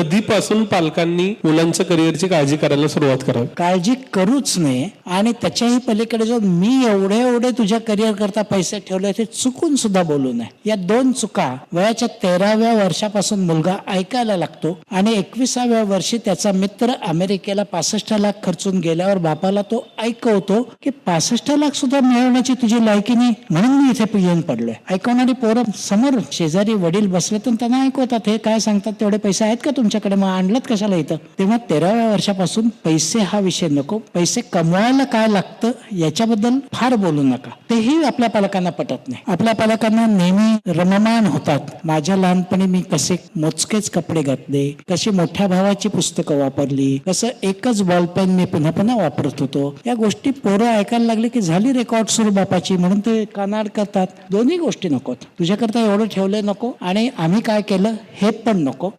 कधीपासून पालकांनी मुलांच्या करिअरची काळजी करायला सुरुवात करावी? काळजी करूच नये आणि त्याच्याही पलीकडे जो मी एवढे एवढे तुझ्या करिअर करता पैसे ठेवले ते चुकून सुद्धा बोलू नये. या दोन चुका वयाच्या तेराव्या वर्षापासून मुलगा ऐकायला लागतो आणि एकविसाव्या वर्षी त्याचा मित्र अमेरिकेला पासष्ट लाख खर्चून गेल्यावर बापाला तो ऐकवतो की पासष्ट लाख सुद्धा मिळवण्याची तुझी लायकी नाही म्हणून मी इथे येऊन पडलोय. ऐकवणारी पोरं समोर शेजारी वडील बसले तर त्यांना ऐकवतात हे काय सांगतात तेवढे पैसे आहेत का तुमच्याकडे मग आणलं कशाला इथं? तेव्हा तेराव्या वर्षापासून पैसे हा विषय नको. पैसे कमवायला काय लागतं याच्याबद्दल फार बोलू नका. तेही आपल्या पालकांना पटत नाही. आपल्या पालकांना नेहमी रममान होतात. माझ्या लहानपणी मी कसे मोजकेच कपडे घातले कशी मोठ्या भावाची पुस्तकं वापरली कसं एकच बॉल पेन मी पुन्हा पुन्हा वापरत होतो. या गोष्टी पोरं ऐकायला लागले की झाली रेकॉर्ड सुरू बापाची म्हणून ते कानाड करतात. दोन्ही गोष्टी नकोत. तुझ्याकरता एवढं ठेवलं नको आणि आम्ही काय केलं हे पण नको.